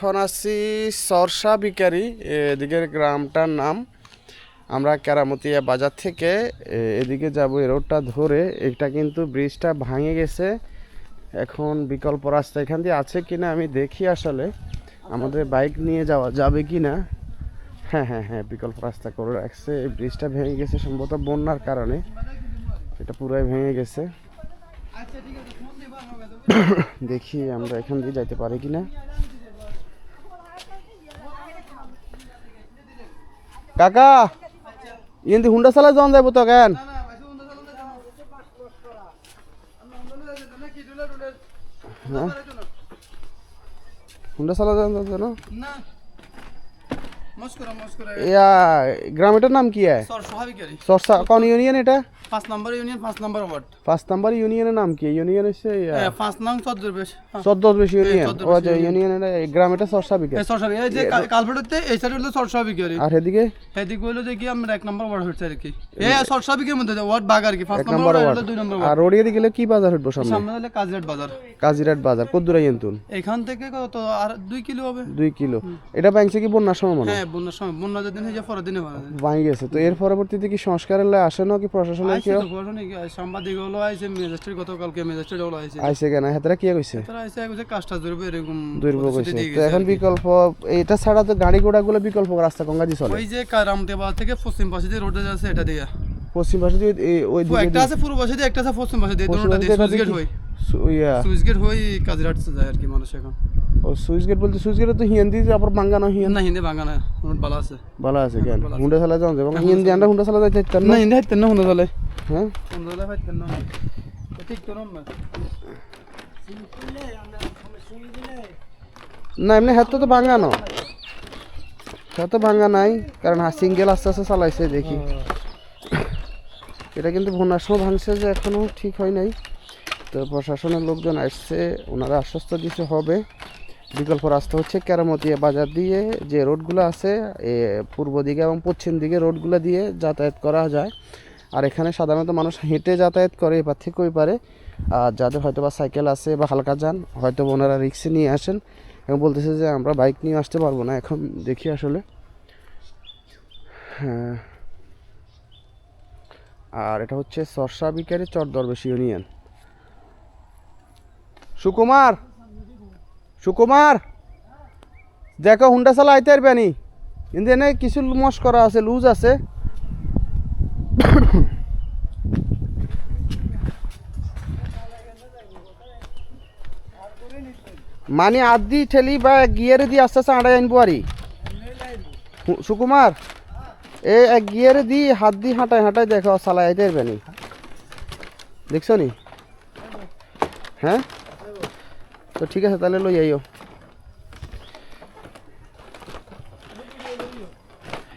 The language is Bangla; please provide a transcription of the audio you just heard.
এখন আছি সরসা বিকারি এদিকের গ্রামটার নাম। আমরা কেরামতিয়া বাজার থেকে এদিকে যাব এই রোডটা ধরে। এটা কিন্তু ব্রিজটা ভাঙে গেছে। এখন বিকল্প রাস্তা এখান দিয়ে আছে কি না আমি দেখি আসলে। আমাদের বাইক নিয়ে যাওয়া যাবে কি না হ্যাঁ হ্যাঁ হ্যাঁ বিকল্প রাস্তা করে রাখছে। এই ব্রিজটা ভেঙে গেছে সম্ভবত বন্যার কারণে। এটা পুরাই ভেঙে গেছে। দেখি আমরা এখান দিয়ে যাইতে পারি কিনা। কাকা ইন্দি হুন্ডা চালা জন যাব তো কেন? হ্যাঁ? হুন্ডা চালা জন যাব না? ইয়া গ্রামেটার নাম কি স্বাভাবিকই সরসা কোন ইউনিয়ন এটা? পাঁচ নম্বর ইউনিয়ন পাঁচ নম্বর ওয়ার্ড। পাঁচ নাম্বার ইউনিয়নের নাম কি? ইউনিয়ন হচ্ছে পাঁচ নং বেশি ইউনিয়ন। ও আচ্ছা ইউনিয়নের গ্রামেটা সরসা বিকে সর স্বাভাবিক। এই যে কালভেটতে এই সাইড হলো সর স্বাভাবিকই আর এদিকে? এদিকে হলো যে কি আমরা এক নম্বর ওয়ার্ড হচ্ছে আর কি। এই সর স্বাভাবিকের মধ্যে ওয়ার্ড কি? পাঁচ নম্বর ওয়ার্ড দুই নম্বর আর রোড এদিকে গেলে কি বাজার সামনে? সামনে হলো কাজিরাট বাজার। কাজিরাট বাজার কদ্দুরা ইন্তুন এখান থেকে কত? আর দুই কিলো হবে। দুই কিলো। এটা ব্যাংকছে কি বন্যার সময় মনে হয়? হ্যাঁ বন্যার সময় বন্যা যেদিন হয়ে যায় পরের দিনে ভাঙি গেছে। তো এর পরবর্তীতে কি সংস্কারের লাই আসে না কি কেউ? তো সাংবাদিক হলো আইসে ম্যাজিস্ট্রেট গতকালকে ম্যাজিস্ট্রেট হলো আইসে। আইসে কেন? হাতেরা কি কইছে? তারা আইসে কইছে কাজটা জরুরি এরকম হয়েছে দিয়ে তো এখন বিকল্প এটা ছাড়া তো গাড়ি ঘোড়া গুলো বিকল্প রাস্তা কঙ্গা দিয়ে চলে। ওই যে রামদেবা থেকে পশ্চিম পাশে দিয়ে রোডে যাচ্ছে এটা দিয়ে। পশ্চিম পাশে দিয়ে ওই দিকে একটা আছে পূর্ব পাশে দিয়ে একটা আছে পশ্চিম পাশে দিয়ে। দুটোটা দিয়ে সুইচ গেট হই। সুইচ গেট হই কাজিরাট যায় আর কি মানুষ এখন। ও সুইচ গেট বলতে সুইচ গেটে তো হিন্দি আবার বাঙ্গানো হিন্দি। না হিন্দে বাঙানা রোড ভালো আছে। ভালো আছে কেন? হুন্ডা চালা যান এবং হিন্দি আন্ডা হুন্ডা চালা যাইতে না হিন্দে হাইতেন না হুন্দা চলে হ্যাঁ? হুন্দা চলে হাইতেন না। ঠিক তো না না এমনি হাত তো ভাঙানো হাত তো ভাঙা নাই কারণ সিঙ্গেল আস্তে আস্তে চালাইছে দেখি। এটা কিন্তু বন্যার সময় ভাঙছে যে এখনও ঠিক হয় নাই। তো প্রশাসনের লোকজন আসছে ওনারা আশ্বস্ত দিতে হবে। বিকল্প রাস্তা হচ্ছে কেরামতিয়া বাজার দিয়ে যে রোডগুলো আছে পূর্ব দিকে এবং পশ্চিম দিকে রোডগুলো দিয়ে যাতায়াত করা যায়। আর এখানে সাধারণত মানুষ হেঁটে যাতায়াত করে এপার থেকে ওই পারে। আর যাদের হয়তো বা সাইকেল আছে বা হালকা যান হয়তো ওনারা রিক্সে নিয়ে আসেন এবং বলতেছে যে আমরা বাইক নিয়ে আসতে পারব না। এখন দেখি আসলে। হ্যাঁ। আর এটা হচ্ছে সরসা বিকারি চর দরবেশ ইউনিয়ন। সুকুমার! সুকুমার, দেখো হুন্ডা চালা আইতে পারবে নি কিন্তু এনে কিছু মস করা আছে, লুজ আছে। মানে আদি ঠেলি বা গিয়ারে দিয়ে আস্তে আস্তে আড়াই আনব আরি। সুকুমার, এ এক গিয়ারে দি হাত দি হাঁটায় হাঁটায় দেখো চালাই আইতে পারবে নি দেখছ নি? হ্যাঁ? তো ঠিক আছে তাহলে লই আইও